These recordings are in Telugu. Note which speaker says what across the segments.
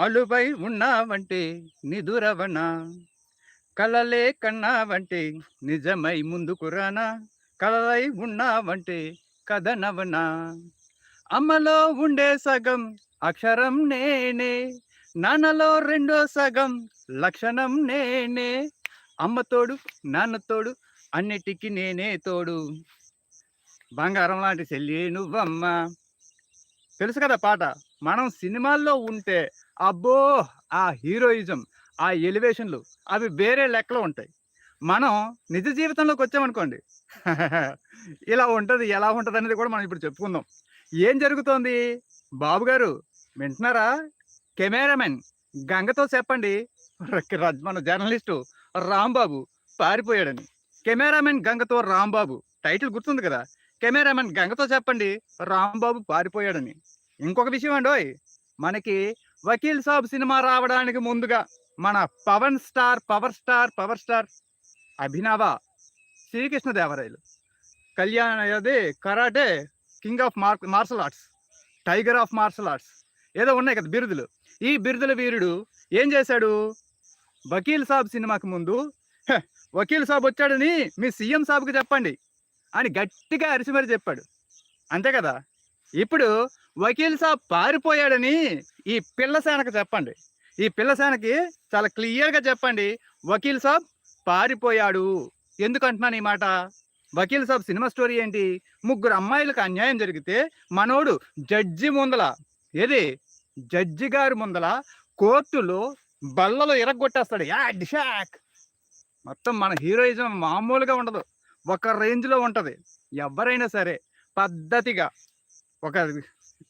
Speaker 1: అలుపై ఉన్నావంటే నిదురవనా. కలలే కన్నావంటే నిజమై ముందుకు రానా. కలలై ఉన్నావంటే కథనవనా. అమ్మలో ఉండే సగం అక్షరం నేనే. నాన్నలో రెండో సగం లక్షణం నేనే. అమ్మ తోడు నాన్న తోడు అన్నిటికీ నేనే తోడు. బంగారం లాంటి చెల్లి నువ్వమ్మా. తెలుసు కదా పాట మనం సినిమాల్లో ఉంటే అబ్బో! ఆ హీరోయిజం ఆ ఎలివేషన్లు అవి వేరే లెక్కలో ఉంటాయి. మనం నిజ జీవితంలోకి వచ్చామనుకోండి. ఇలా ఉంటుంది ఎలా ఉంటుంది అనేది కూడా మనం ఇప్పుడు చెప్పుకుందాం. ఏం జరుగుతోంది? బాబు గారు వింటున్నారా? కెమెరామెన్ గంగతో చెప్పండి. ర- మన జర్నలిస్టు రాంబాబు పారిపోయాడని. కెమెరామెన్ గంగతో రాంబాబు టైటిల్ గుర్తుంది కదా? కెమెరామెన్ గంగతో చెప్పండి రాంబాబు పారిపోయాడని. ఇంకొక విషయం అండి మనకి వకీల్ సాబ్ సినిమా రావడానికి ముందుగా మన Pawan star power star power star Abhinava Srikrishnadevarayalu Kalyan అదే karate king of mar martial arts tiger of martial arts. ఏదో ఉన్నాయి కదా బిరుదులు. ఈ బిరుదుల వీరుడు ఏం చేశాడు? వకీల్ సాబ్ సినిమాకి ముందు వకీల్ సాబ్ వచ్చాడని మీ సీఎం సాబ్కి చెప్పండి అని గట్టిగా అరిసిమరి చెప్పాడు. అంతే కదా? ఇప్పుడు వకీల్ సాబ్ పారిపోయాడని ఈ పిల్లసేనకు చెప్పండి. ఈ పిల్లసేనకి చాలా క్లియర్గా చెప్పండి. వకీల్ సాబ్ పారిపోయాడు. ఎందుకంటున్నాను ఈ మాట? వకీల్ సాబ్ సినిమా స్టోరీ ఏంటి? ముగ్గురు అమ్మాయిలకు అన్యాయం జరిగితే మనోడు జడ్జి ముందల ఏది? జడ్జి గారి ముందల కోర్టులో బల్లలో ఇరగొట్టేస్తాడు. యా డిషాక్ మొత్తం మన హీరోయిజం మామూలుగా ఉండదు. ఒక రేంజ్లో ఉంటుంది. ఎవరైనా సరే పద్ధతిగా ఒక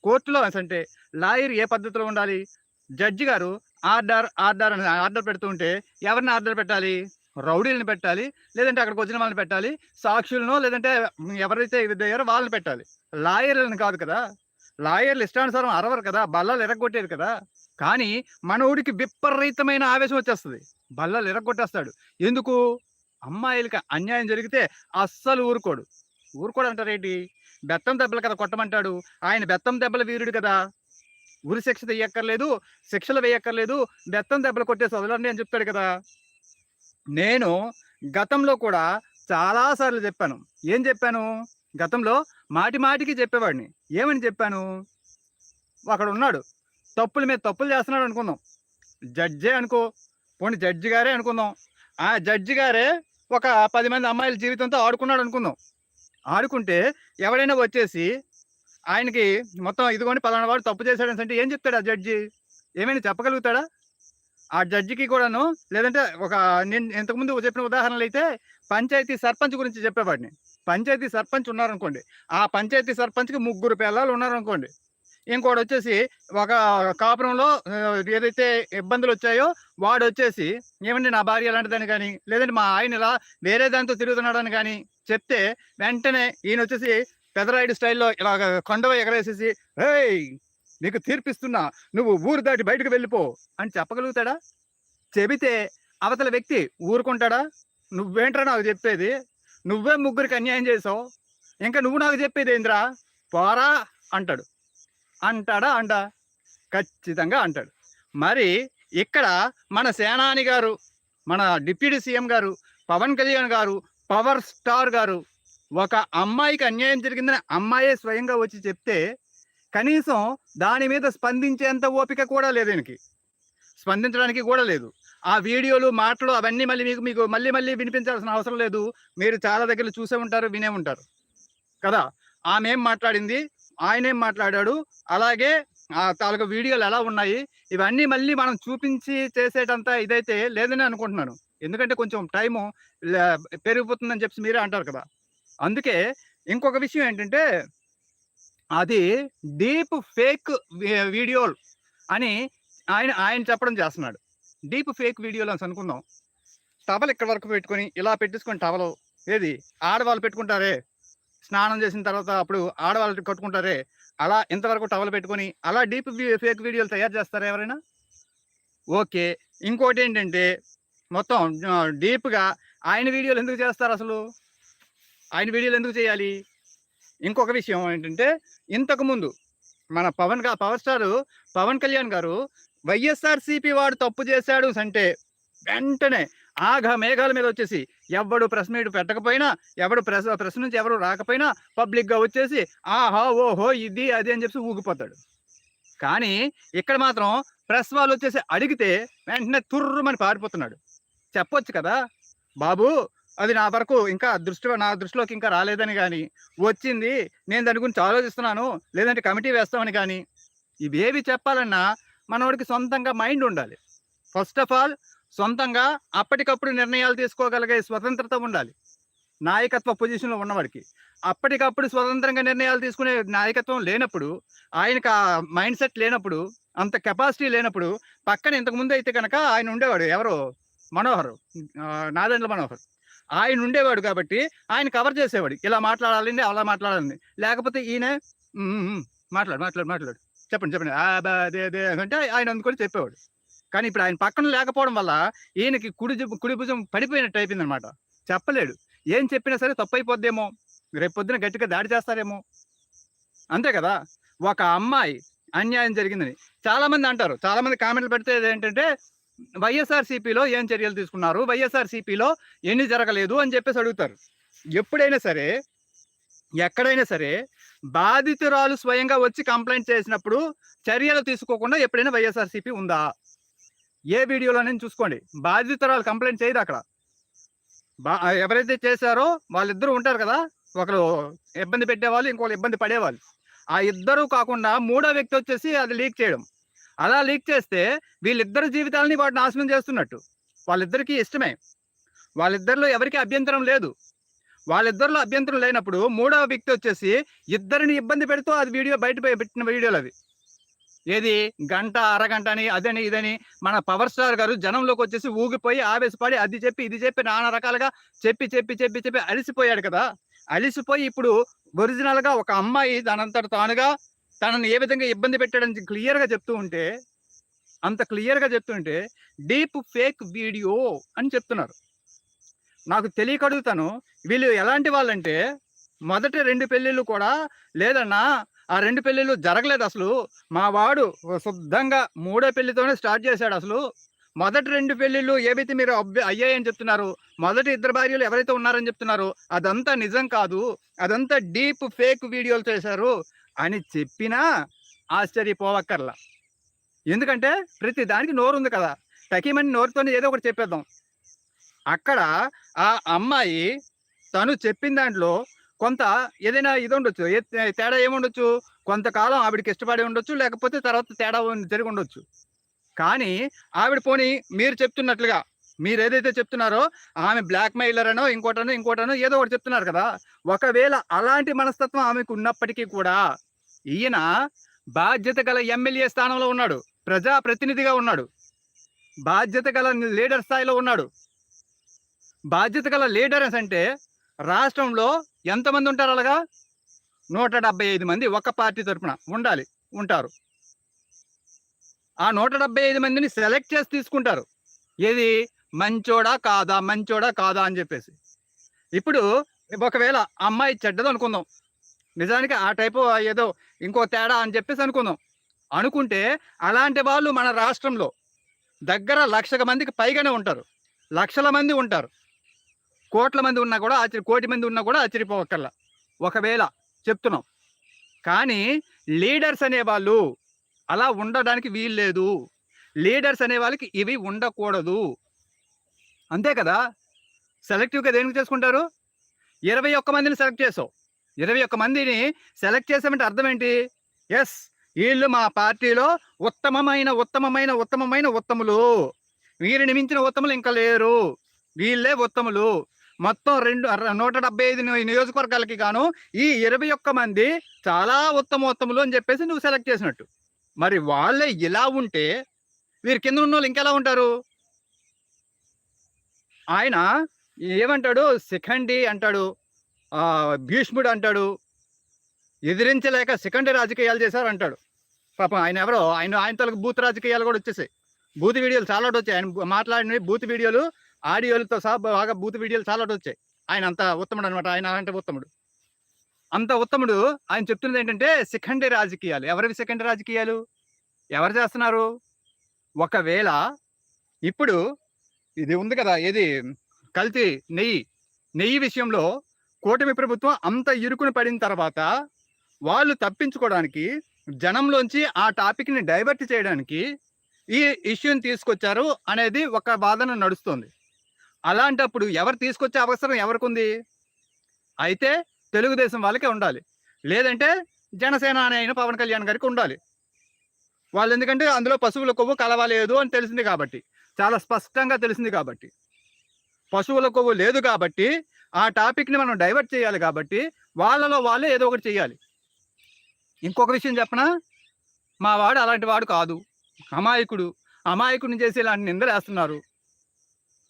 Speaker 1: కోర్టులో అంటే లాయర్ ఏ పద్ధతిలో ఉండాలి? జడ్జి గారు ఆర్డర్ ఆర్డర్ అని ఆర్డర్ పెడుతుంటే ఎవరిని ఆర్డర్ పెట్టాలి? రౌడీలను పెట్టాలి? లేదంటే అక్కడికి వచ్చిన వాళ్ళని పెట్టాలి? సాక్షులను లేదంటే ఎవరైతే ఇద్దరు వాళ్ళని పెట్టాలి. లాయర్లను కాదు కదా? లాయర్లు ఇష్టానుసారం అరవరు కదా? బల్లలు ఎరగొట్టేది కదా? కానీ మనవుడికి విపరీతమైన ఆవేశం వచ్చేస్తుంది. బల్లలు ఎరగొట్టేస్తాడు. ఎందుకు? అమ్మాయిలకి అన్యాయం జరిగితే అస్సలు ఊరుకోడు. ఊరుకోడు అంటారేంటి బెత్తం దెబ్బలు కదా కొట్టమంటాడు. ఆయన బెత్తం దెబ్బల వీరుడు కదా. ఉరి శిక్ష వేయక్కర్లేదు శిక్షలు వేయక్కర్లేదు బెత్తం దెబ్బలు కొట్టేసి వదలండి అని చెప్తాడు కదా. నేను గతంలో కూడా చాలా సార్లు చెప్పాను. ఏం చెప్పాను? గతంలో మాటి మాటికి చెప్పేవాడిని. ఏమని చెప్పాను? అక్కడ ఉన్నాడు. తప్పుల మీద తప్పులు చేస్తున్నాడు అనుకుందాం. జడ్జే అనుకో పోనీ జడ్జి గారే అనుకుందాం. ఆ జడ్జి గారే ఒక పది మంది అమ్మాయిల జీవితంతో ఆడుకున్నాడు అనుకుందాం. ఆడుకుంటే ఎవడైనా వచ్చేసి ఆయనకి మొత్తం ఇదిగోండి పలానా వాడు తప్పు చేశాడని అంటే ఏం చెప్తాడు ఆ జడ్జి? ఏమైనా చెప్పగలుగుతాడా? ఆ జడ్జికి కూడాను లేదంటే ఒక నేను ఇంతకుముందు చెప్పిన ఉదాహరణలు అయితే పంచాయతీ సర్పంచ్ గురించి చెప్పేవాడిని. పంచాయతీ సర్పంచ్ ఉన్నారనుకోండి. ఆ పంచాయతీ సర్పంచ్కి ముగ్గురు పిల్లలు ఉన్నారనుకోండి. ఇంకోటి వచ్చేసి ఒక కాపురంలో ఏదైతే ఇబ్బందులు వచ్చాయో వాడు వచ్చేసి ఏమండి నా భార్య అలాంటిదని కానీ లేదంటే మా ఆయన ఇలా వేరే దాంతో తిరుగుతున్నాడని కానీ చెప్తే వెంటనే ఈయన వచ్చేసి పెదరాయుడు స్టైల్లో ఇలా కొండవ ఎగరేసేసి హేయ్ నీకు తీర్పిస్తున్నా నువ్వు ఊరు దాటి బయటకు వెళ్ళిపో అని చెప్పగలుగుతాడా? చెబితే అవతల వ్యక్తి ఊరుకుంటాడా? నువ్వేంట్రా నాకు చెప్పేది? నువ్వే ముగ్గురికి అన్యాయం చేసావు ఇంకా నువ్వు నాకు చెప్పేది ఏంద్రా? పోరా అంటాడు. అంటాడా? అంట ఖచ్చితంగా అంటాడు. మరి ఇక్కడ మన సేనాని గారు మన డిప్యూటీ సీఎం గారు పవన్ కళ్యాణ్ గారు పవర్ స్టార్ గారు ఒక అమ్మాయికి అన్యాయం జరిగిందని అమ్మాయే స్వయంగా వచ్చి చెప్తే కనీసం దాని మీద స్పందించేంత ఓపిక కూడా లేదు ఈయనకి. స్పందించడానికి కూడా లేదు. ఆ వీడియోలు మాటలు అవన్నీ మళ్ళీ మీకు మీకు మళ్ళీ మళ్ళీ వినిపించాల్సిన అవసరం లేదు. మీరు చాలా దగ్గర చూసే ఉంటారు వినే ఉంటారు. కదా? ఆమె ఏం మాట్లాడింది ఆయన ఏం మాట్లాడాడు అలాగే ఆ తాలూకా వీడియోలు ఎలా ఉన్నాయి ఇవన్నీ మళ్ళీ మనం చూపించి చేసేటంత ఇదైతే లేదని అనుకుంటున్నాను. ఎందుకంటే కొంచెం టైము పెరిగిపోతుందని చెప్పి మీరే అంటారు కదా. అందుకే ఇంకొక విషయం ఏంటంటే అది డీప్ ఫేక్ వీడియోలు అని ఆయన ఆయన చెప్పడం చేస్తున్నాడు. డీప్ ఫేక్ వీడియోలు అని అనుకుందాం. టవల్ ఇక్కడ వరకు పెట్టుకొని ఇలా పెట్టేసుకొని టవలు ఏది? ఆడవాళ్ళు పెట్టుకుంటారే. స్నానం చేసిన తర్వాత అప్పుడు ఆడవాళ్ళు కట్టుకుంటారే. అలా ఇంతవరకు టవల్ పెట్టుకొని అలా డీప్ ఫేక్ వీడియోలు తయారు చేస్తారా ఎవరైనా? ఓకే. ఇంకోటి ఏంటంటే మొత్తం డీప్గా ఆయన వీడియోలు ఎందుకు చేస్తారు అసలు? ఆయన వీడియోలు ఎందుకు చేయాలి? ఇంకొక విషయం ఏంటంటే ఇంతకుముందు మన పవన్గా పవర్ స్టార్ పవన్ కళ్యాణ్ గారు వైఎస్ఆర్సీపీ వాడు తప్పు చేశాడు అంటే వెంటనే ఆఘ మేఘాల మీద వచ్చేసి ఎవడు ప్రెస్ మీట్ పెట్టకపోయినా ఎవడు ప్రెస్ ప్రెస్ నుంచి ఎవరు రాకపోయినా పబ్లిక్గా వచ్చేసి ఆహా ఓహో ఇది అది అని చెప్పి ఊగిపోతాడు. కానీ ఇక్కడ మాత్రం ప్రెస్ వాళ్ళు వచ్చేసి అడిగితే వెంటనే తుర్రుమని పారిపోతున్నాడు. చెప్పొచ్చు కదా? బాబు అది నా వరకు ఇంకా దృష్టి నా దృష్టిలోకి ఇంకా రాలేదని కానీ వచ్చింది నేను దాని గురించి ఆలోచిస్తున్నాను లేదంటే కమిటీ వేస్తామని కానీ ఇవేవి చెప్పాలన్నా మనవాడికి సొంతంగా మైండ్ ఉండాలి. ఫస్ట్ ఆఫ్ ఆల్ సొంతంగా అప్పటికప్పుడు నిర్ణయాలు తీసుకోగలిగే స్వతంత్రత ఉండాలి. నాయకత్వ పొజిషన్లో ఉన్నవాడికి. అప్పటికప్పుడు స్వతంత్రంగా నిర్ణయాలు తీసుకునే నాయకత్వం లేనప్పుడు ఆయనకు ఆ మైండ్ సెట్ లేనప్పుడు అంత కెపాసిటీ లేనప్పుడు పక్కన ఇంతకు ముందు అయితే కనుక ఆయన ఉండేవాడు ఎవరు మనోహర్. ఆ, నాదెండ్ల మనోహర్. ఆయన ఉండేవాడు కాబట్టి ఆయన కవర్ చేసేవాడు. ఇలా మాట్లాడాలండి అలా మాట్లాడాలండి. లేకపోతే ఈయన మాట్లాడు మాట్లాడు మాట్లాడు. చెప్పండి చెప్పండి. ఆ, అదే అంటే ఆయన అందుకొని చెప్పేవాడు. కానీ ఇప్పుడు ఆయన పక్కన లేకపోవడం వల్ల ఈయనకి కుడి కుడి భుజం పడిపోయినట్టు అయిపోయింది అనమాట చెప్పలేడు. ఏం చెప్పినా సరే తప్పు అయిపోద్దేమో రేపు పొద్దున గట్టిగా దాడి చేస్తారేమో. అంతే కదా? ఒక అమ్మాయి అన్యాయం జరిగిందని. చాలా మంది అంటారు. చాలా మంది కామెంట్లు పెడితే ఏంటంటే వైఎస్ఆర్సీపీలో ఏం చర్యలు తీసుకున్నారు? వైఎస్ఆర్సీపీలో ఎన్ని జరగలేదు అని చెప్పేసి అడుగుతారు. ఎప్పుడైనా సరే ఎక్కడైనా సరే బాధితురాలు స్వయంగా వచ్చి కంప్లైంట్ చేసినప్పుడు చర్యలు తీసుకోకుండా ఎప్పుడైనా వైఎస్ఆర్సీపీ ఉందా? ఏ వీడియోలోనే చూసుకోండి. బాధితురాలు కంప్లైంట్ చేయదు అక్కడ. బా ఎవరైతే చేశారో వాళ్ళిద్దరూ ఉంటారు కదా ఒకరు ఇబ్బంది పెట్టేవాళ్ళు ఇంకొకరు ఇబ్బంది పడేవాళ్ళు. ఆ ఇద్దరు కాకుండా మూడో వ్యక్తి వచ్చేసి అది లీక్ చేయడం. అలా లీక్ చేస్తే వీళ్ళిద్దరు జీవితాలని వాడు నాశనం చేస్తున్నట్టు. వాళ్ళిద్దరికీ ఇష్టమే. వాళ్ళిద్దరిలో ఎవరికి అభ్యంతరం లేదు. వాళ్ళిద్దరిలో అభ్యంతరం లేనప్పుడు మూడవ వ్యక్తి వచ్చేసి ఇద్దరిని ఇబ్బంది పెడుతూ అది వీడియో బయట పెట్టిన వీడియోలు అవి. ఏది? గంట అరగంట అని అదని ఇదని మన పవర్ స్టార్ గారు జనంలోకి వచ్చేసి ఊగిపోయి ఆవేశపడి అది చెప్పి ఇది చెప్పి నానా రకాలుగా చెప్పి చెప్పి చెప్పి చెప్పి అలిసిపోయాడు కదా. అలిసిపోయి ఇప్పుడు ఒరిజినల్గా ఒక అమ్మాయి దానంతట తానుగా తనని ఏ విధంగా ఇబ్బంది పెట్టాడని క్లియర్గా చెప్తూ ఉంటే అంత క్లియర్గా చెప్తుంటే డీప్ ఫేక్ వీడియో అని చెప్తున్నారు. నాకు తెలియక అడుగుతాను వీళ్ళు ఎలాంటి వాళ్ళంటే మొదటి రెండు పెళ్ళిళ్ళు కూడా లేదన్నా ఆ రెండు పెళ్ళిళ్ళు జరగలేదు అసలు. మా వాడు శుద్ధంగా మూడో పెళ్ళితోనే స్టార్ట్ చేశాడు అసలు. మొదటి రెండు పెళ్ళిళ్ళు ఏవైతే మీరు అబ్బ- అయ్యాయని చెప్తున్నారు? మొదటి ఇద్దరు భార్యలు ఎవరైతే ఉన్నారని చెప్తున్నారు? అదంతా నిజం కాదు. అదంతా డీప్ ఫేక్ వీడియోలు చేశారు. అని చెప్పినా ఆశ్చర్యపోవక్కర్లా. ఎందుకంటే ప్రతి దానికి నోరు ఉంది కదా. టకీమని నోరుతోనే ఏదో ఒకటి చెప్పేద్దాం. అక్కడ ఆ అమ్మాయి తను చెప్పిన దాంట్లో కొంత ఏదైనా ఇది ఉండొచ్చు. ఏ తేడా ఏముండొచ్చు కొంతకాలం ఆవిడకి ఇష్టపడి ఉండొచ్చు లేకపోతే తర్వాత తేడా జరిగి ఉండొచ్చు. కానీ ఆవిడ పోని మీరు చెప్తున్నట్లుగా మీరు ఏదైతే చెప్తున్నారో ఆమె బ్లాక్ మెయిలర్ అనో ఇంకోటనో ఇంకోటనో ఏదో ఒకటి చెప్తున్నారు కదా ఒకవేళ అలాంటి మనస్తత్వం ఆమెకు ఉన్నప్పటికీ కూడా ఈయన బాధ్యత గల ఎమ్మెల్యే స్థానంలో ఉన్నాడు ప్రజా ప్రతినిధిగా ఉన్నాడు బాధ్యత గల లీడర్ స్థాయిలో ఉన్నాడు. బాధ్యత గల లీడర్స్ అంటే రాష్ట్రంలో ఎంతమంది ఉంటారు అలాగా? నూట డెబ్బై ఐదు మంది ఒక పార్టీ తరపున ఉండాలి ఉంటారు. ఆ నూట డెబ్బై ఐదు మందిని సెలెక్ట్ చేసి తీసుకుంటారు. ఏది? మంచోడా కాదా మంచోడా కాదా అని చెప్పేసి. ఇప్పుడు ఒకవేళ అమ్మాయి చెడ్డది అనుకుందాం. నిజానికి ఆ టైపు ఏదో ఇంకో తేడా అని చెప్పేసి అనుకుందాం. అనుకుంటే అలాంటి వాళ్ళు మన రాష్ట్రంలో దగ్గర లక్షల మందికి పైగానే ఉంటారు. లక్షల మంది ఉంటారు. కోట్ల మంది ఉన్నా కూడా ఆశ్చర్య కోటి మంది ఉన్నా కూడా ఆశ్చర్యపోవక్కర్లా ఒకవేళ చెప్తున్నాం. కానీ లీడర్స్ అనేవాళ్ళు అలా ఉండడానికి వీల్లేదు. లీడర్స్ అనే వాళ్ళకి ఇవి ఉండకూడదు. అంతే కదా? సెలెక్టివ్గా దేనికి చేసుకుంటారు? ఇరవై ఒక్క మందిని సెలెక్ట్ చేసావు. ఇరవై ఒక్క మందిని సెలెక్ట్ చేసామంటే అర్థం ఏంటి? ఎస్ వీళ్ళు మా పార్టీలో ఉత్తమమైన ఉత్తమమైన ఉత్తమమైన ఉత్తములు. వీరిని మించిన ఉత్తములు ఇంకా లేరు. వీళ్ళే ఉత్తములు. మొత్తం రెండు నూట డెబ్బై ఐదు నియోజకవర్గాలకి గాను ఈ ఇరవై ఒక్క మంది చాలా ఉత్తమ ఉత్తములు అని చెప్పేసి నువ్వు సెలెక్ట్ చేసినట్టు. మరి వాళ్ళే ఇలా ఉంటే వీరి కింద ఉన్న వాళ్ళు ఇంకెలా ఉంటారు? ఆయన ఏమంటాడు? శిఖండి అంటాడు. భీష్ముడు అంటాడు. ఎదిరించలేక శిఖండి రాజకీయాలు చేశారు అంటాడు. పాపం ఆయన ఎవరో? ఆయన ఆయన తలకు బూత్ రాజకీయాలు కూడా వచ్చేసాయి. బూత్ వీడియోలు చాలా వచ్చాయి. ఆయన మాట్లాడినవి బూత్ వీడియోలు ఆడియోలతో సహా బాగా బూత్ వీడియోలు చాలా వచ్చాయి. ఆయన అంత ఉత్తముడు అనమాట ఆయన అలాంటి ఉత్తముడు. అంత ఉత్తముడు ఆయన చెప్తున్నది ఏంటంటే శిఖండి రాజకీయాలు. ఎవరివి శిఖండి రాజకీయాలు? ఎవరు చేస్తున్నారు? ఒకవేళ ఇప్పుడు ఇది ఉంది కదా ఏది? కల్తీ నెయ్యి. నెయ్యి విషయంలో కూటమి ప్రభుత్వం అంత ఇరుకుని పడిన తర్వాత వాళ్ళు తప్పించుకోవడానికి జనంలోంచి ఆ టాపిక్ని డైవర్ట్ చేయడానికి ఈ ఇష్యూని తీసుకొచ్చారు అనేది ఒక వాదన నడుస్తుంది. అలాంటప్పుడు ఎవరు తీసుకొచ్చే అవసరం ఎవరికి ఉంది అయితే తెలుగుదేశం వాళ్ళకే ఉండాలి. లేదంటే జనసేన అనే పవన్ కళ్యాణ్ గారికి ఉండాలి. వాళ్ళు ఎందుకంటే అందులో పశువుల కొవ్వు కలవలేదు అని తెలిసింది కాబట్టి. చాలా స్పష్టంగా తెలిసింది కాబట్టి. పశువుల కొవ్వు లేదు కాబట్టి ఆ టాపిక్ని మనం డైవర్ట్ చేయాలి కాబట్టి వాళ్ళలో వాళ్ళే ఏదో ఒకటి చేయాలి. ఇంకొక విషయం చెప్పనా? మా వాడు అలాంటి వాడు కాదు. అమాయకుడు. అమాయకుడిని చేసి ఇలాంటి నిందలేస్తున్నారు.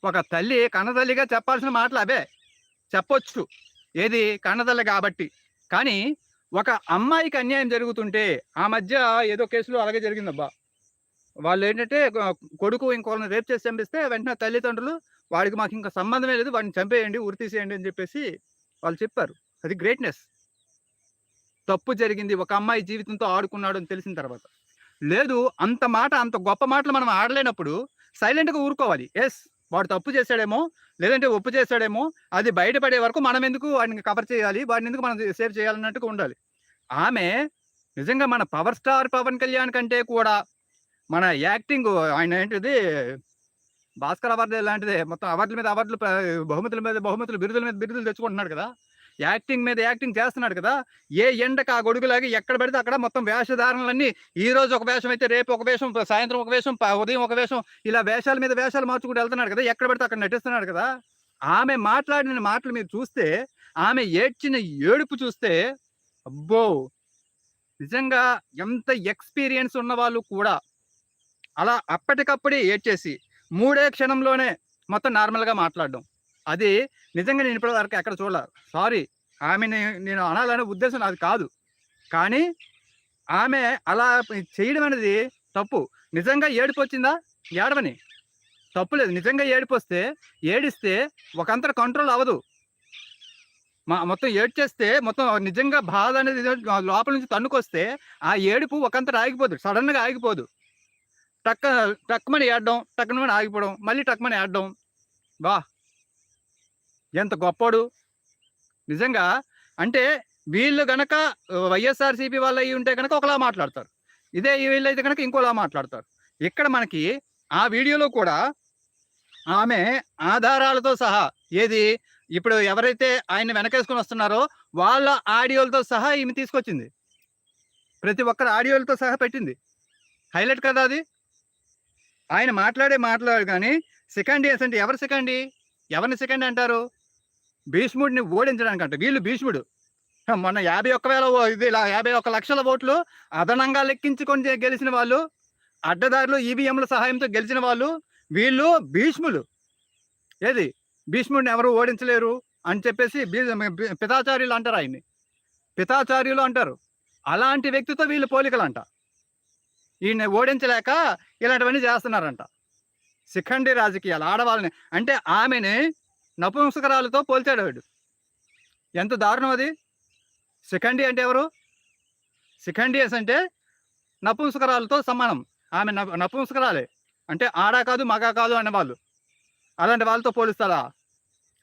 Speaker 1: ఒక తల్లి కన్నతల్లిగా చెప్పాల్సిన మాటలు అవే. చెప్పొచ్చు. ఏది? కన్నతల్లి కాబట్టి. కానీ ఒక అమ్మాయికి అన్యాయం జరుగుతుంటే ఆ మధ్య ఏదో కేసులో అలాగే జరిగిందబ్బా. వాళ్ళు ఏంటంటే కొడుకు ఇంకొకరిని రేప్ చేసి చంపిస్తే వెంటనే తల్లిదండ్రులు వాడికి మాకు ఇంకా సంబంధమే లేదు వాడిని చంపేయండి ఉరి తీసేయండి అని చెప్పేసి వాళ్ళు చెప్పారు. అది గ్రేట్నెస్. తప్పు జరిగింది ఒక అమ్మాయి జీవితంతో ఆడుకున్నాడు అని తెలిసిన తర్వాత. లేదు అంత మాట అంత గొప్ప మాటలు మనం ఆడలేనప్పుడు సైలెంట్గా ఊరుకోవాలి. ఎస్ వాడు తప్పు చేశాడేమో లేదంటే ఒప్పు చేశాడేమో అది బయటపడే వరకు మనం ఎందుకు వాడిని కవర్ చేయాలి వాడిని ఎందుకు మనం సేవ్ చేయాలన్నట్టుగా ఉండాలి. ఆమె నిజంగా మన పవర్ స్టార్ పవన్ కళ్యాణ్ కంటే కూడా మన యాక్టింగ్ ఆయన ఏంటిది? భాస్కర్ అవార్డు లాంటిదే మొత్తం అవార్డుల మీద అవార్డులు బహుమతుల మీద బహుమతులు బిరుదుల మీద బిరుదులు తెచ్చుకుంటున్నాడు కదా. యాక్టింగ్ మీద యాక్టింగ్ చేస్తున్నాడు కదా. ఏ ఎండకు ఆ గొడుగులాగా ఎక్కడ పడితే అక్కడ మొత్తం వేషధారణలన్నీ ఈ రోజు ఒక వేషం అయితే రేపు ఒక వేషం సాయంత్రం ఒక వేషం ఉదయం ఒక వేషం ఇలా వేషాల మీద వేషాలు మార్చుకుంటూ వెళ్తున్నాడు కదా. ఎక్కడ పడితే అక్కడ నటిస్తున్నాడు కదా. ఆమె మాట్లాడిన మాటలు మీరు చూస్తే ఆమె ఏడ్చిన ఏడుపు చూస్తే అబ్బో! నిజంగా ఎంత ఎక్స్పీరియన్స్ ఉన్న వాళ్ళు కూడా అలా అప్పటికప్పుడే ఏడ్చేసి మూడే క్షణంలోనే మొత్తం నార్మల్గా మాట్లాడడం. అది నిజంగా నేను ఇప్పటి వరకు ఎక్కడ చూడాలి. సారీ ఆమెని నేను అనాలనే ఉద్దేశం అది కాదు. కానీ ఆమె అలా చేయడం అనేది తప్పు. నిజంగా ఏడుపు వచ్చిందా ఏడవని. తప్పు లేదు. నిజంగా ఏడుపు వస్తే ఏడిస్తే ఒకంతర కంట్రోల్ అవ్వదు. మా మొత్తం ఏడ్చేస్తే మొత్తం నిజంగా బాధ అనేది లోపల నుంచి తన్నుకొస్తే ఆ ఏడుపు ఒకంతర ఆగిపోదు. సడన్గా ఆగిపోదు. టక్క టక్మని ఏడడం టక్కుమని ఆగిపోవడం మళ్ళీ టక్మని ఏడడం వా ఎంత గొప్పోడు. నిజంగా అంటే వీళ్ళు గనక వైఎస్ఆర్సీపీ వాళ్ళు అయ్యి ఉంటే కనుక ఒకలా మాట్లాడతారు. ఇదే వీళ్ళు అయితే కనుక ఇంకోలా మాట్లాడతారు. ఇక్కడ మనకి ఆ వీడియోలో కూడా ఆమె ఆధారాలతో సహా ఏది ఇప్పుడు ఎవరైతే ఆయన వెనకేసుకుని వస్తున్నారో వాళ్ళ ఆడియోలతో సహా ఈమె తీసుకొచ్చింది. ప్రతి ఒక్కరు ఆడియోలతో సహా పెట్టింది. హైలైట్ కదా అది? ఆయన మాట్లాడే మాట్లాడు కానీ సెకండ్ ఇయర్స్ అంటే ఎవరు సెకండ్? ఎవరిని సెకండ్ అంటారు? భీష్ముడిని ఓడించడానికి అంట వీళ్ళు భీష్ముడు. మొన్న యాభై ఒక్క వేల ఓ- ఇది యాభై ఒక్క లక్షల ఓట్లు అదనంగా లెక్కించుకొని గెలిచిన వాళ్ళు అడ్డదారులు ఈవీఎంల సహాయంతో గెలిచిన వాళ్ళు వీళ్ళు భీష్ములు. ఏది? భీష్ముడిని ఎవరు ఓడించలేరు అని చెప్పేసి పితాచార్యులు అంటారు ఆయన్ని. పితాచార్యులు అంటారు. అలాంటి వ్యక్తితో వీళ్ళు పోలికలు అంట ఈయన ఓడించలేక ఇలాంటివన్నీ చేస్తున్నారంట. శిఖండి రాజకీయాలు ఆడవాళ్ళని అంటే ఆమెని నపుంసకరాలతో పోల్చాడు వాడు. ఎంత దారుణం అది? శిఖండి అంటే ఎవరు? శిఖండియస్ అంటే నపుంసకరాలతో సమానం. ఆమె నపుంసకరాలే. అంటే ఆడ కాదు మగ కాదు అనేవాళ్ళు. అలాంటి వాళ్ళతో పోలుస్తారా?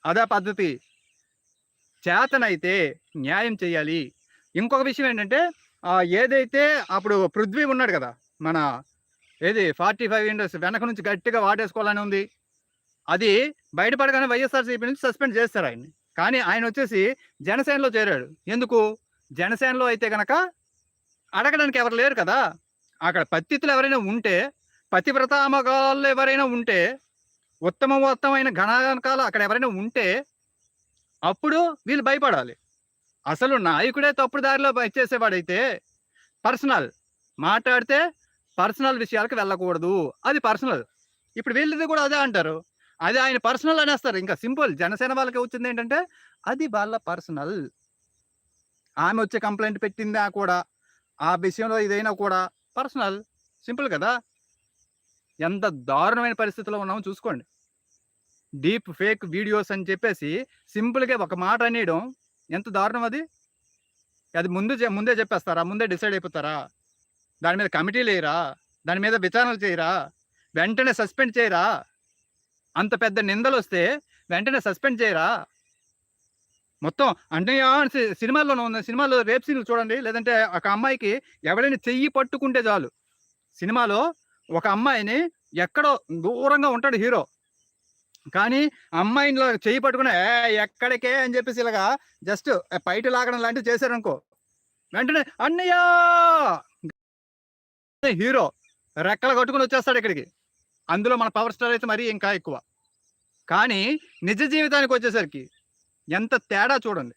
Speaker 1: అదే పద్ధతి. చేతనైతే న్యాయం చేయాలి. ఇంకొక విషయం ఏంటంటే ఏదైతే అప్పుడు పృథ్వీ ఉన్నాడు కదా మన ఏది ఫార్టీ ఫైవ్ ఇండస్ వెనక నుంచి గట్టిగా వాటేసుకోవాలని ఉంది. అది బయటపడగానే వైఎస్ఆర్సీపీ నుంచి సస్పెండ్ చేస్తారు ఆయన్ని. కానీ ఆయన వచ్చేసి జనసేనలో చేరాడు. ఎందుకు? జనసేనలో అయితే కనుక అడగడానికి ఎవరు లేరు కదా. అక్కడ పత్తితులు ఎవరైనా ఉంటే పతివ్రతామగాళ్ళు ఎవరైనా ఉంటే ఉత్తమవత్తమైన గణాంకాలు అక్కడ ఎవరైనా ఉంటే అప్పుడు వీళ్ళు భయపడాలి. అసలు నాయకుడే తప్పుడు దారిలో ఇచ్చేసేవాడైతే పర్సనల్ మాట్లాడితే పర్సనల్ విషయాలకు వెళ్ళకూడదు. అది పర్సనల్. ఇప్పుడు వీళ్ళది కూడా అదే అంటారు. అది ఆయన పర్సనల్ అనేస్తారు. ఇంకా సింపుల్. జనసేన వాళ్ళకి వచ్చింది ఏంటంటే అది వాళ్ళ పర్సనల్. ఆమె వచ్చే కంప్లైంట్ పెట్టిందా కూడా? ఆ విషయంలో ఇదైనా కూడా పర్సనల్. సింపుల్ కదా? ఎంత దారుణమైన పరిస్థితిలో ఉన్నామో చూసుకోండి. డీప్ ఫేక్ వీడియోస్ అని చెప్పేసి సింపుల్గా ఒక మాట అనేయడం ఎంత దారుణం అది? అది ముందు ముందే చెప్పేస్తారా? ముందే డిసైడ్ అయిపోతారా? దాని మీద కమిటీ లేరా? దాని మీద విచారణలు చేయరా? వెంటనే సస్పెండ్ చేయరా? అంత పెద్ద నిందలు వస్తే వెంటనే సస్పెండ్ చేయరా? మొత్తం అంటే సినిమాల్లోనే ఉంది సినిమాలో రేప్ సీన్లు చూడండి. లేదంటే ఒక అమ్మాయికి ఎవడైనా చెయ్యి పట్టుకుంటే చాలు. సినిమాలో ఒక అమ్మాయిని ఎక్కడో దూరంగా ఉంటాడు హీరో. కానీ అమ్మాయిలో చెయ్యి పట్టుకునే ఎక్కడికే? అని చెప్పేసి ఇలాగా జస్ట్ బయట లాగడం లాంటివి చేశారనుకో. వెంటనే అన్నయ్యా! హీరో రెక్కలు కట్టుకుని వచ్చేస్తాడు ఇక్కడికి. అందులో మన పవర్ స్టార్ అయితే మరీ ఇంకా ఎక్కువ. కానీ నిజ జీవితానికి వచ్చేసరికి ఎంత తేడా చూడండి.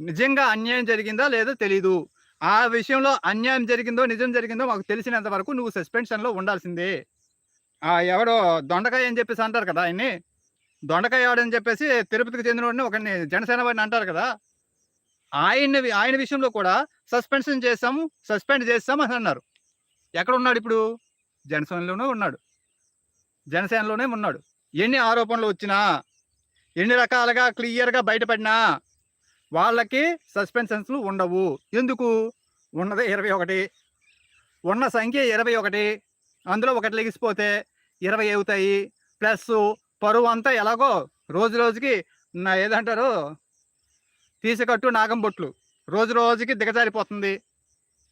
Speaker 1: నిజంగా అన్యాయం జరిగిందా లేదో తెలీదు. ఆ విషయంలో అన్యాయం జరిగిందో నిజం జరిగిందో మాకు తెలిసినంత వరకు నువ్వు సస్పెన్షన్లో ఉండాల్సిందే. ఆ ఎవడో దొండకాయ అని చెప్పేసి అంటారు కదా ఆయన్ని. దొండకాయ ఆడని చెప్పేసి తిరుపతికి చెందిన ఒకరిని జనసేన వాడిని అంటారు కదా. ఆయన ఆయన విషయంలో కూడా సస్పెన్షన్ చేస్తాము సస్పెండ్ చేస్తాము అని అన్నారు. ఎక్కడ ఉన్నాడు ఇప్పుడు? జనసేనలోనే ఉన్నాడు. జనసేనలోనే ఉన్నాడు. ఎన్ని ఆరోపణలు వచ్చినా ఎన్ని రకాలుగా క్లియర్గా బయటపడినా వాళ్ళకి సస్పెన్షన్స్లు ఉండవు. ఎందుకు? ఉన్నది ఇరవై ఒకటి. ఉన్న సంఖ్య ఇరవై ఒకటి. అందులో ఒకటి లెగిసిపోతే ఇరవై అవుతాయి. ప్లస్ పరువు అంతా ఎలాగో రోజు రోజుకి నా ఏదంటారు? తీసికట్టు నాగం బొట్లు. రోజు రోజుకి దిగజారిపోతుంది.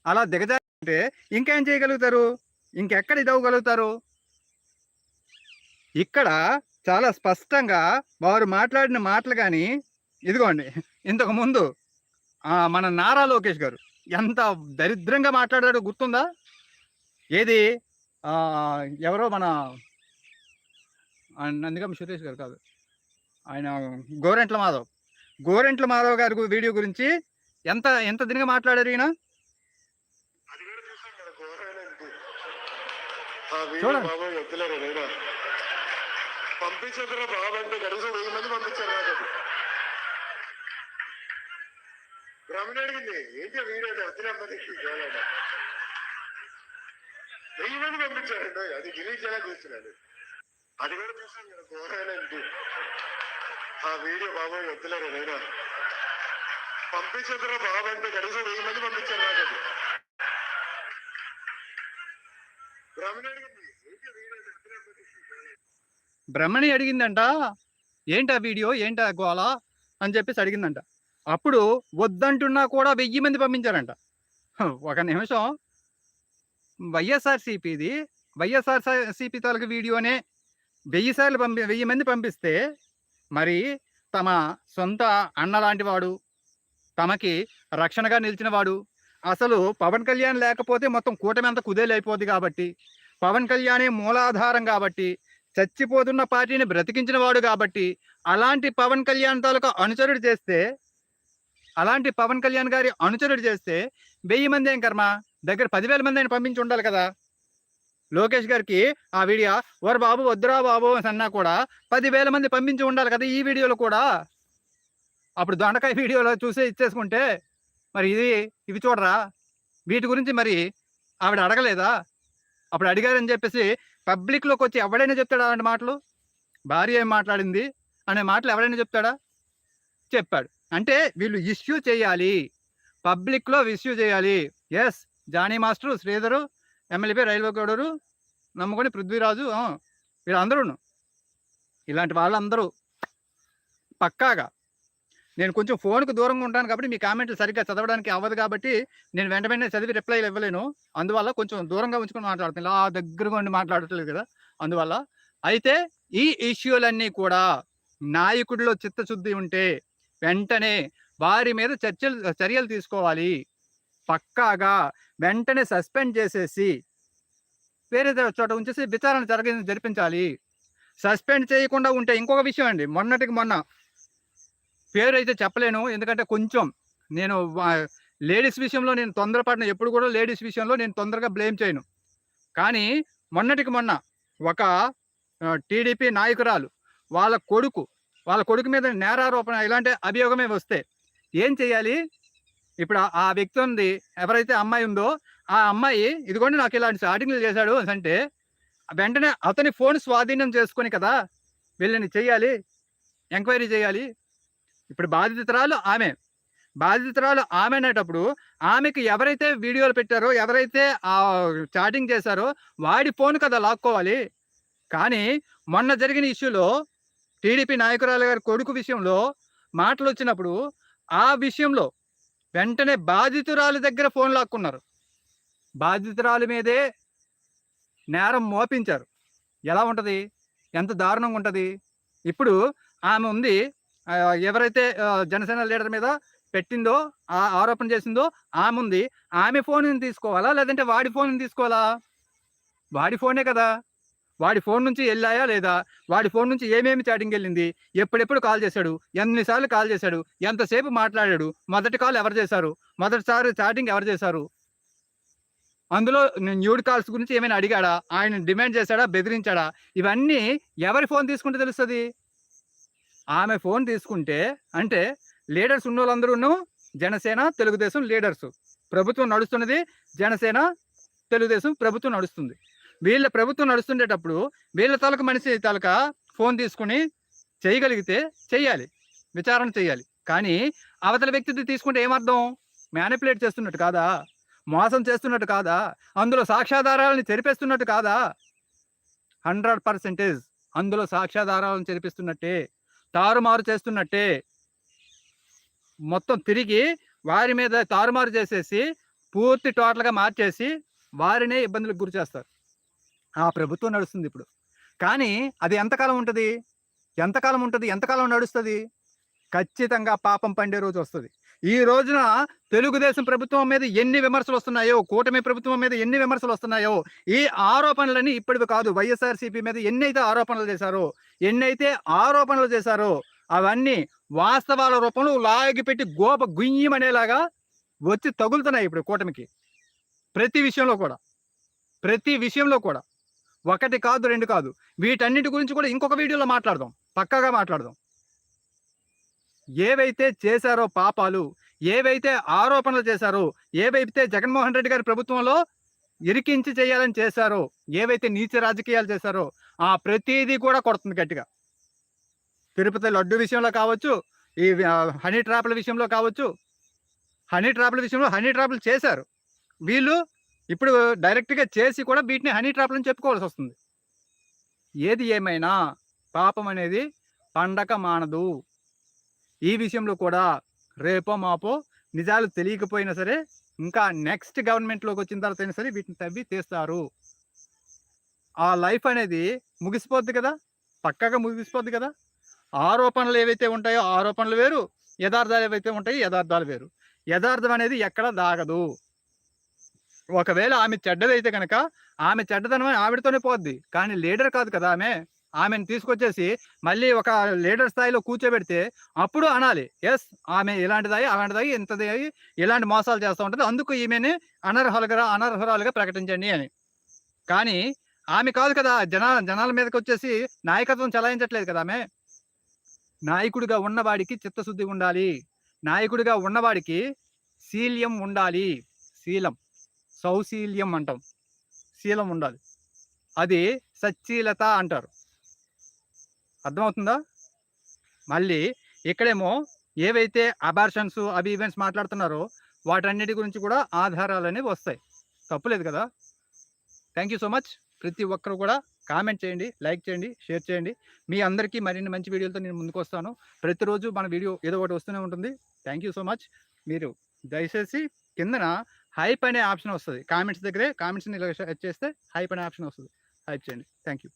Speaker 1: అలా దిగజారి అంటే ఇంకేం చేయగలుగుతారు? ఇంకెక్కడ ఇదవగలుగుతారు ఇక్కడ చాలా స్పష్టంగా వారు మాట్లాడిన మాటలు కానీ ఇదిగోండి ఇంతకు ముందు మన నారా లోకేష్ గారు ఎంత దరిద్రంగా మాట్లాడాడో గుర్తుందా? ఏది? ఎవరో మన ఆ, నందిగం సురేష్ గారు కాదు ఆయన గోరెంట్ల మాధవ్. గోరెంట్ల మాధవ్ గారి వీడియో గురించి ఎంత ఎంత దినగా మాట్లాడారు ఈయన
Speaker 2: అది కూడా చూసాం కదా ఘోరమైన ఇది. ఆ వీడియో
Speaker 1: చూడండి.
Speaker 2: పంపించదురా బాబు అంటే కనీసం వెయ్యి మంది పంపించారు నాకు. బ్రహ్మణ అడిగింది ఏంటి ఆ వీడియో చూడాలని వెయ్యి మంది పంపించారండి అది డిలీట్ చేయాలని చూస్తున్నాడు అది కూడా చూసాం కదా ఘోరమైన ఇది. ఆ వీడియో బాబు వద్దులేరా నేనా? పంపించదురా బాబు అంటే కనీసం వెయ్యి మంది పంపించారు నాకు అది బ్రహ్మణ అడిగింది ఏంటి ఆ వీడియో అంటే వద్దులే అమ్మది చూడాలని
Speaker 1: బ్రహ్మణి అడిగిందంట ఏంటి ఆ వీడియో? ఏంటి గోళ గోల? అని చెప్పేసి అడిగిందంట. అప్పుడు వద్దంటున్నా కూడా వెయ్యి మంది పంపించారంట. ఒక నిమిషం. వైఎస్ఆర్సీపీది వైఎస్ఆర్సీపీ తాలూకు వీడియోనే వెయ్యి సార్లు పంపి వెయ్యి మంది పంపిస్తే మరి తమ సొంత అన్న లాంటి వాడు తమకి రక్షణగా నిలిచిన వాడు అసలు పవన్ కళ్యాణ్ లేకపోతే మొత్తం కూటమి అంతా కుదేలైపోద్ది కాబట్టి పవన్ కళ్యాణే మూలాధారం కాబట్టి చచ్చిపోతున్న పార్టీని బ్రతికించిన వాడు కాబట్టి అలాంటి పవన్ కళ్యాణ్ తాలూకా అనుచరుడు చేస్తే అలాంటి పవన్ కళ్యాణ్ గారి అనుచరుడు చేస్తే వెయ్యి మంది ఏం కర్మ? దగ్గర పదివేల మంది ఆయన పంపించి ఉండాలి కదా? లోకేష్ గారికి ఆ వీడియో ఓర్ బాబు వద్దురా బాబు అని అన్నా కూడా పదివేల మంది పంపించి ఉండాలి కదా ఈ వీడియోలో కూడా? అప్పుడు దొండకాయ వీడియోలో చూసే ఇచ్చేసుకుంటే మరి ఇది ఇవి చూడరా? వీటి గురించి మరి ఆవిడ అడగలేదా? అప్పుడు అడిగారని చెప్పేసి పబ్లిక్లోకి వచ్చి ఎవడైనా చెప్తాడా అలాంటి మాటలు? భార్య ఏం మాట్లాడింది? అనే మాటలు ఎవడైనా చెప్తాడా? చెప్పాడు. అంటే వీళ్ళు ఇష్యూ చేయాలి. పబ్లిక్లో ఇష్యూ చేయాలి. S Jani master Sridhar MLA railway గౌడరు నమ్ముకొని పృథ్వీరాజు వీళ్ళందరూ ఇలాంటి వాళ్ళందరూ పక్కాగా నేను కొంచెం ఫోన్కు దూరంగా ఉంటాను కాబట్టి మీ కామెంట్లు సరిగ్గా చదవడానికి అవ్వదు కాబట్టి నేను వెంట వెంటనే చదివి రిప్లై ఇవ్వలేను. అందువల్ల కొంచెం దూరంగా ఉంచుకొని మాట్లాడుతున్నాను ఇలా దగ్గరగా ఉండి మాట్లాడట్లేదు కదా. అందువల్ల అయితే ఈ ఇష్యూలన్నీ కూడా నాయకుడిలో చిత్తశుద్ధి ఉంటే వెంటనే వారి మీద చర్చలు చర్యలు తీసుకోవాలి. పక్కాగా వెంటనే సస్పెండ్ చేసేసి వేరే చోట ఉంచేసి విచారణ జరిగి జరిపించాలి. సస్పెండ్ చేయకుండా ఉంటే ఇంకొక విషయం అండి. మొన్నటికి మొన్న పేరు అయితే చెప్పలేను. ఎందుకంటే కొంచెం నేను లేడీస్ విషయంలో నేను తొందరపడిన. ఎప్పుడు కూడా లేడీస్ విషయంలో నేను తొందరగా బ్లేమ్ చేయను. కానీ మొన్నటికి మొన్న ఒక టీడీపీ నాయకురాలు వాళ్ళ కొడుకు వాళ్ళ కొడుకు మీద నేరారోపణ ఇలాంటి అభియోగమే వస్తే ఏం చేయాలి ఇప్పుడు ఆ- వ్యక్తి ఉంది. ఎవరైతే అమ్మాయి ఉందో ఆ అమ్మాయి ఇదిగోండి నాకు ఇలాంటి చాటింగ్లు చేశాడు అంటే వెంటనే అతని ఫోన్ స్వాధీనం చేసుకొని కదా వీళ్ళని చేయాలి ఎంక్వైరీ చేయాలి ఇప్పుడు బాధితురాలు ఆమె. బాధితురాలు ఆమె అనేటప్పుడు ఆమెకు ఎవరైతే వీడియోలు పెట్టారో ఎవరైతే ఆ చాటింగ్ చేశారో వాడి ఫోన్ కదా లాక్కోవాలి. కానీ మొన్న జరిగిన ఇష్యూలో టీడీపీ నాయకురాలు గారి కొడుకు విషయంలో మాటలు వచ్చినప్పుడు ఆ విషయంలో వెంటనే బాధితురాలు దగ్గర ఫోన్ లాక్కున్నారు. బాధితురాలు మీదే నేరం మోపించారు. ఎలా ఉంటుంది? ఎంత దారుణంగా ఉంటుంది? ఇప్పుడు ఆమె ఉంది ఎవరైతే జనసేన లీడర్ మీద పెట్టిందో ఆ ఆరోపణ చేసిందో ఆమె ఉంది. ఆమె ఫోన్ తీసుకోవాలా? లేదంటే వాడి ఫోన్ తీసుకోవాలా? వాడి ఫోనే కదా. వాడి ఫోన్ నుంచి వెళ్ళాయా లేదా? వాడి ఫోన్ నుంచి ఏమేమి చాటింగ్ వెళ్ళింది? ఎప్పుడెప్పుడు కాల్ చేశాడు? ఎన్నిసార్లు కాల్ చేశాడు? ఎంతసేపు మాట్లాడాడు? మొదటి కాల్ ఎవరు చేశారు? మొదటిసారి చాటింగ్ ఎవరు చేశారు? అందులో న్యూడ్ కాల్స్ గురించి ఏమైనా అడిగాడా? ఆయన డిమాండ్ చేశాడా? బెదిరించాడా? ఇవన్నీ ఎవరి ఫోన్ తీసుకుంటే తెలుస్తుంది? ఆమె ఫోన్ తీసుకుంటే అంటే లీడర్స్ ఉన్న వాళ్ళందరూ జనసేన తెలుగుదేశం లీడర్స్. ప్రభుత్వం నడుస్తున్నది జనసేన తెలుగుదేశం ప్రభుత్వం నడుస్తుంది. వీళ్ళ ప్రభుత్వం నడుస్తుండేటప్పుడు వీళ్ళ తలక మనిషి తలక ఫోన్ తీసుకుని చేయగలిగితే చెయ్యాలి విచారణ చేయాలి కానీ అవతల వ్యక్తిది తీసుకుంటే ఏమర్థం? మ్యానిపులేట్ చేస్తున్నట్టు కాదా? మోసం చేస్తున్నట్టు కాదా? అందులో సాక్ష్యాధారాలను చెరిపేస్తున్నట్టు కాదా? హండ్రెడ్ పర్సెంటేజ్ అందులో సాక్ష్యాధారాలను చెరిపిస్తున్నట్టే. తారుమారు చేస్తున్నట్టే మొత్తం తిరిగి వారి మీద తారుమారు చేసేసి పూర్తి టోటల్గా మార్చేసి వారినే ఇబ్బందులకు గురి చేస్తారు. ఆ ప్రభుత్వం నడుస్తుంది ఇప్పుడు. కానీ అది ఎంతకాలం ఉంటుంది? ఎంతకాలం ఉంటుంది? ఎంతకాలం నడుస్తుంది? ఖచ్చితంగా పాపం పండే రోజు వస్తుంది. ఈ రోజున తెలుగుదేశం ప్రభుత్వం మీద ఎన్ని విమర్శలు వస్తున్నాయో కూటమి ప్రభుత్వం మీద ఎన్ని విమర్శలు వస్తున్నాయో ఈ ఆరోపణలని ఇప్పటివి కాదు వైఎస్ఆర్సీపీ మీద ఎన్నైతే ఆరోపణలు చేశారో ఎన్నైతే ఆరోపణలు చేశారో అవన్నీ వాస్తవాల రూపంలో లాగిపెట్టి గోప గుయ్యమనేలాగా వచ్చి తగులుతున్నాయి ఇప్పుడు కూటమికి. ప్రతి విషయంలో కూడా. ప్రతి విషయంలో కూడా. ఒకటి కాదు రెండు కాదు. వీటన్నిటి గురించి కూడా ఇంకొక వీడియోలో మాట్లాడదాం. పక్కాగా మాట్లాడదాం. ఏవైతే చేశారో పాపాలు ఏవైతే ఆరోపణలు చేశారో ఏవైతే జగన్మోహన్ రెడ్డి గారి ప్రభుత్వంలో ఇరికించి చేయాలని చేశారో ఏవైతే నీచ రాజకీయాలు చేశారో ఆ ప్రతిదీ కూడా కొడుతుంది గట్టిగా. తిరుపతి లడ్డు విషయంలో కావచ్చు ఈ హనీ ట్రాప్ల విషయంలో కావచ్చు హనీ ట్రాప్ల విషయంలో హనీ ట్రాప్లు చేశారు. వీళ్ళు ఇప్పుడు డైరెక్ట్గా చేసి కూడా వీటిని హనీ ట్రాప్లని చెప్పుకోవాల్సి వస్తుంది. ఏది ఏమైనా పాపం అనేది పండక మానదు. ఈ విషయంలో కూడా రేపో మాపో నిజాలు తెలియకపోయినా సరే ఇంకా నెక్స్ట్ గవర్నమెంట్లోకి వచ్చిన తర్వాత అయినా సరే వీటిని తవ్వి తీస్తారు. ఆ లైఫ్ అనేది ముగిసిపోద్ది కదా? పక్కగా ముగిసిపోద్ది కదా? ఆరోపణలు ఏవైతే ఉంటాయో ఆరోపణలు వేరు యథార్థాలు ఏవైతే ఉంటాయో యథార్థాలు వేరు. యథార్థం అనేది ఎక్కడ దాగదు. ఒకవేళ ఆమె చెడ్డదైతే కనుక ఆమె చెడ్డదనం ఆవిడతోనే పోద్ది. కానీ లీడర్ కాదు కదా ఆమె. ఆమెను తీసుకొచ్చేసి మళ్ళీ ఒక లీడర్ స్థాయిలో కూర్చోబెడితే అప్పుడు అనాలి. ఎస్ ఆమె ఇలాంటిదాయి అలాంటిదాయి ఇంతదాయి ఇలాంటి మోసాలు చేస్తూ ఉంటుంది. అందుకు ఈమెని అనర్హులుగా అనర్హురాలుగా ప్రకటించండి అని. కానీ ఆమె కాదు కదా జన జనాల మీదకి వచ్చేసి నాయకత్వం చలాయించట్లేదు కదా ఆమె. నాయకుడిగా ఉన్నవాడికి చిత్తశుద్ధి ఉండాలి. నాయకుడిగా ఉన్నవాడికి శీల్యం ఉండాలి. శీలం. సౌశీల్యం అంటాం. శీలం ఉండాలి. అది సచ్చీలత అంటారు. అర్థమవుతుందా? మళ్ళీ ఇక్కడేమో ఏవైతే అబార్షన్స్ అవి ఈవెంట్స్ మాట్లాడుతున్నారో వాటన్నిటి గురించి కూడా ఆధారాలు అనేవి వస్తాయి. తప్పులేదు కదా? థ్యాంక్ యూ సో మచ్ ప్రతి ఒక్కరు కూడా కామెంట్ చేయండి లైక్ చేయండి షేర్ చేయండి. మీ అందరికీ మరిన్ని మంచి వీడియోలతో నేను ముందుకు వస్తాను. ప్రతిరోజు మన వీడియో ఏదో ఒకటి వస్తూనే ఉంటుంది. థ్యాంక్ యూ సో మచ్ మీరు దయచేసి కిందన హైప్ అనే ఆప్షన్ వస్తుంది. కామెంట్స్ దగ్గరే కామెంట్స్ని చేస్తే హైప్ అనే ఆప్షన్ వస్తుంది. హైప్ చేయండి. Thank you